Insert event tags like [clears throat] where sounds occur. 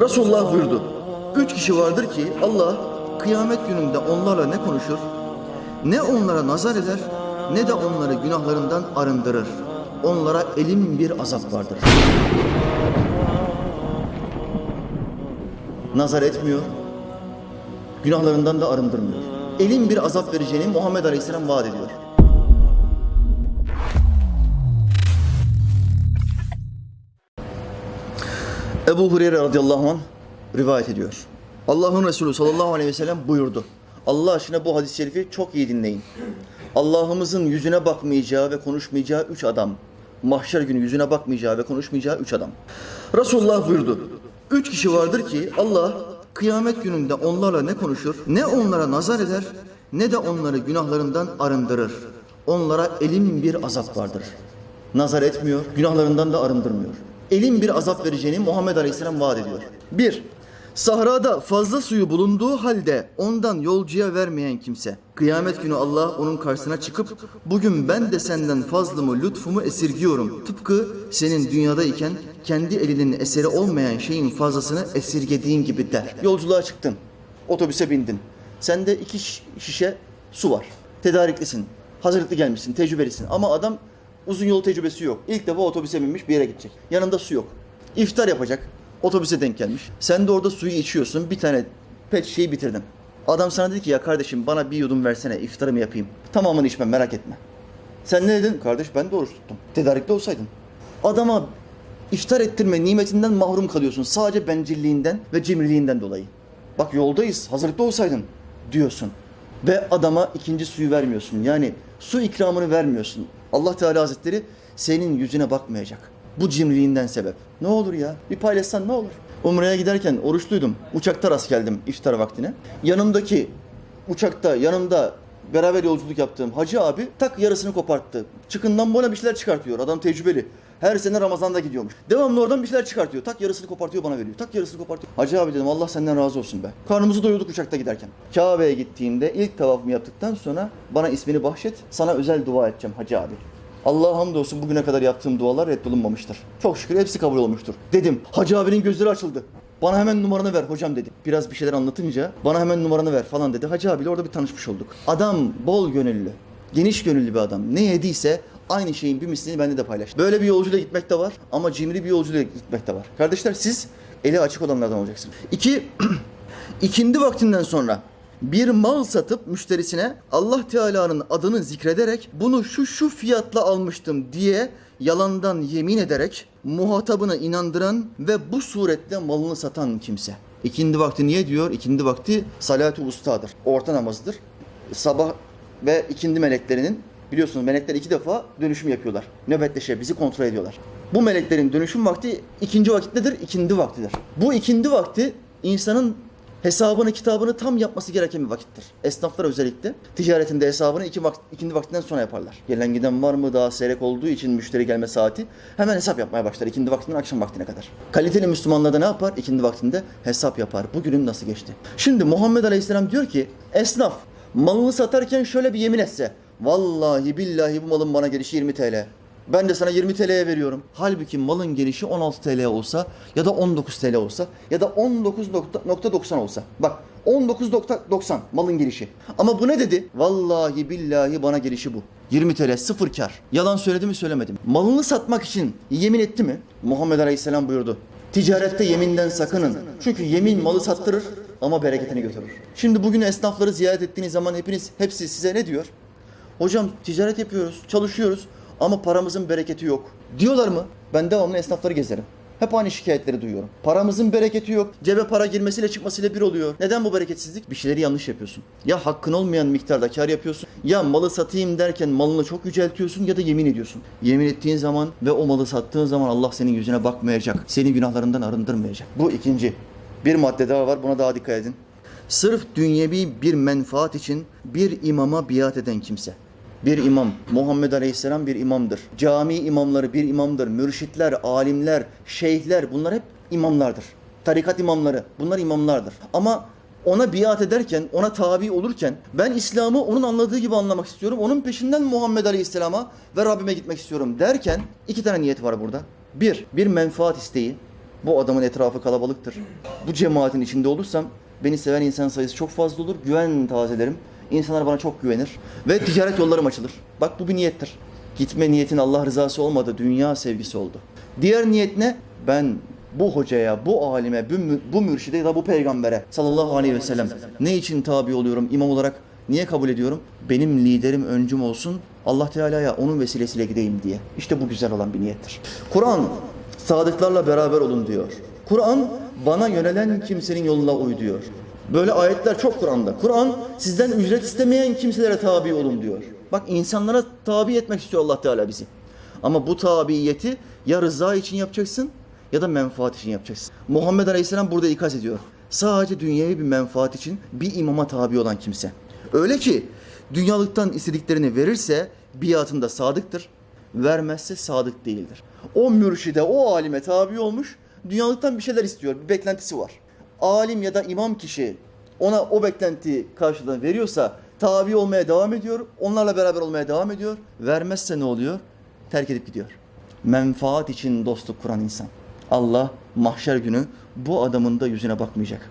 Resulullah buyurdu. Üç kişi vardır ki Allah kıyamet gününde onlarla ne konuşur, ne onlara nazar eder, ne de onları günahlarından arındırır. Onlara elim bir azap vardır. Nazar etmiyor, günahlarından da arındırmıyor. Elim bir azap vereceğini Muhammed Aleyhisselam vaat ediyor. Ebu Hureyre radıyallahu anh rivayet ediyor. Allah'ın Resulü sallallahu aleyhi ve sellem buyurdu. Allah aşkına bu hadis-i şerifi çok iyi dinleyin. Allah'ımızın yüzüne bakmayacağı ve konuşmayacağı üç adam. Mahşer günü yüzüne bakmayacağı ve konuşmayacağı üç adam. Resulullah buyurdu. Üç kişi vardır ki Allah kıyamet gününde onlarla ne konuşur, ne onlara nazar eder, ne de onları günahlarından arındırır. Onlara elim bir azap vardır. Nazar etmiyor, günahlarından da arındırmıyor. Elin bir azap vereceğini Muhammed Aleyhisselam vaat ediyor. Bir, sahrada fazla suyu bulunduğu halde ondan yolcuya vermeyen kimse. Kıyamet günü Allah onun karşısına çıkıp bugün ben de senden fazlımı, lütfumu esirgiyorum. Tıpkı senin dünyadayken kendi elinin eseri olmayan şeyin fazlasını esirgediğin gibi der. Yolculuğa çıktın, otobüse bindin. Sende iki şiş- şişe su var. Tedariklisin, hazırlıklı gelmişsin, tecrübelisin. Ama adam uzun yol tecrübesi yok. İlk defa otobüse binmiş bir yere gidecek. Yanında su yok. İftar yapacak. Otobüse denk gelmiş. Sen de orada suyu içiyorsun. Bir tane pet şişeyi bitirdin. Adam sana dedi ki ya kardeşim bana bir yudum versene iftarımı yapayım. Tamamını içmem merak etme. Sen ne dedin? Kardeş ben de oruç tuttum. Tedarikli olsaydın. Adama iftar ettirme nimetinden mahrum kalıyorsun. Sadece bencilliğinden ve cimriliğinden dolayı. Bak yoldayız hazırlıklı olsaydın diyorsun. Ve adama ikinci suyu vermiyorsun. Yani su ikramını vermiyorsun. Allah Teala Hazretleri senin yüzüne bakmayacak. Bu cimriliğinden sebep. Ne olur ya? Bir paylaşsan ne olur? Umre'ye giderken oruçluydum. Uçakta rast geldim iftar vaktine. Yanımdaki uçakta yanımda beraber yolculuk yaptığım hacı abi tak yarısını koparttı. Çıkından bana bir şeyler çıkartıyor. Adam tecrübeli. Her sene Ramazan'da gidiyormuş. Devamlı oradan bir şeyler çıkartıyor. Tak yarısını kopartıyor bana veriyor. Tak yarısını kopartıyor. Hacı abi dedim Allah senden razı olsun be. Karnımızı doyurduk uçakta giderken. Kabe'ye gittiğimde ilk tavafımı yaptıktan sonra bana ismini bahşet. Sana özel dua edeceğim hacı abi. Allah'a hamdolsun bugüne kadar yaptığım dualar reddolunmamıştır. Çok şükür hepsi kabul olmuştur. Dedim. Hacı abinin gözleri açıldı. Bana hemen numaranı ver hocam dedi. Biraz bir şeyler anlatınca bana hemen numaranı ver falan dedi. Hacı abiyle orada bir tanışmış olduk. Adam bol gönüllü, geniş gönüllü bir adam. Ne yediyse aynı şeyin bir mislini bende de paylaştı. Böyle bir yolculuğa gitmek de var ama cimri bir yolculuğa gitmek de var. Kardeşler siz eli açık olanlardan olacaksınız. İki, [clears throat] ikindi vaktinden sonra bir mal satıp müşterisine Allah Teala'nın adını zikrederek bunu şu şu fiyatla almıştım diye yalandan yemin ederek muhatabını inandıran ve bu suretle malını satan kimse. İkindi vakti niye diyor? İkindi vakti salatu ustadır. Orta namazıdır. Sabah ve ikindi meleklerinin biliyorsunuz melekler iki defa dönüşüm yapıyorlar. Nöbetleşe bizi kontrol ediyorlar. Bu meleklerin dönüşüm vakti ikinci vakit nedir? İkindi vaktidir. Bu ikindi vakti insanın hesabını kitabını tam yapması gereken bir vakittir. Esnaflar özellikle ticaretinde hesabını iki vakt, ikindi vaktinden sonra yaparlar. Gelen giden var mı daha seyrek olduğu için müşteri gelme saati hemen hesap yapmaya başlar ikindi vaktinden akşam vaktine kadar. Kaliteli Müslümanlar da ne yapar? İkindi vaktinde hesap yapar. Bugünüm nasıl geçti? Şimdi Muhammed Aleyhisselam diyor ki esnaf malını satarken şöyle bir yemin etse. Vallahi billahi bu malın bana gelişi 20 TL. Ben de sana 20 TL'ye veriyorum. Halbuki malın gelişi 16 TL olsa ya da 19 TL olsa ya da 19.90 olsa. Bak 19.90 malın gelişi. Ama bu ne dedi? Vallahi billahi bana gelişi bu. 20 TL sıfır kar. Yalan söyledi mi söylemedi mi? Malını satmak için yemin etti mi? Muhammed Aleyhisselam buyurdu. Ticarette yeminden sakının. Çünkü yemin malı sattırır ama bereketini götürür. Şimdi bugün esnafları ziyaret ettiğiniz zaman hepiniz hepsi size ne diyor? Hocam ticaret yapıyoruz, çalışıyoruz ama paramızın bereketi yok. Diyorlar mı? Ben devamlı esnafları gezerim. Hep aynı şikayetleri duyuyorum. Paramızın bereketi yok. Cebe para girmesiyle çıkmasıyla bir oluyor. Neden bu bereketsizlik? Bir şeyleri yanlış yapıyorsun. Ya hakkın olmayan miktarda kar yapıyorsun. Ya malı satayım derken malını çok yüceltiyorsun ya da yemin ediyorsun. Yemin ettiğin zaman ve o malı sattığın zaman Allah senin yüzüne bakmayacak. Seni günahlarından arındırmayacak. Bu ikinci. Bir madde daha var. Buna daha dikkat edin. Sırf dünyevi bir menfaat için bir imama biat eden kimse. Bir imam, Muhammed Aleyhisselam bir imamdır. Cami imamları bir imamdır. Mürşitler, alimler, şeyhler bunlar hep imamlardır. Tarikat imamları bunlar imamlardır. Ama ona biat ederken, ona tabi olurken ben İslam'ı onun anladığı gibi anlamak istiyorum. Onun peşinden Muhammed Aleyhisselam'a ve Rabbime gitmek istiyorum derken iki tane niyet var burada. Bir, bir menfaat isteği. Bu adamın etrafı kalabalıktır. Bu cemaatin içinde olursam beni seven insan sayısı çok fazla olur. Güven tazelerim. İnsanlar bana çok güvenir. Ve ticaret yollarım açılır. Bak bu bir niyettir. Gitme niyetin Allah rızası olmadı. Dünya sevgisi oldu. Diğer niyet ne? Ben bu hocaya, bu alime, bu, bu mürşide ya da bu peygambere sallallahu aleyhi ve sellem ne için tabi oluyorum imam olarak? Niye kabul ediyorum? Benim liderim, öncüm olsun. Allah Teala'ya onun vesilesiyle gideyim diye. İşte bu güzel olan bir niyettir. Kur'an sadıklarla beraber olun diyor. Kur'an bana yönelen kimsenin yoluna uy diyor. Böyle ayetler çok Kur'an'da. Kur'an sizden ücret istemeyen kimselere tabi olun diyor. Bak insanlara tabi etmek istiyor Allah Teala bizi. Ama bu tabiyeti ya rıza için yapacaksın ya da menfaat için yapacaksın. Muhammed Aleyhisselam burada ikaz ediyor. Sadece dünyevi bir menfaat için bir imama tabi olan kimse. Öyle ki dünyalıktan istediklerini verirse biatında sadıktır, vermezse sadık değildir. O mürşide, o alime tabi olmuş, dünyalıktan bir şeyler istiyor, bir beklentisi var. Alim ya da imam kişi ona o beklenti karşılığını veriyorsa tabi olmaya devam ediyor, onlarla beraber olmaya devam ediyor. Vermezse ne oluyor? Terk edip gidiyor. Menfaat için dostluk kuran insan. Allah mahşer günü bu adamın da yüzüne bakmayacak.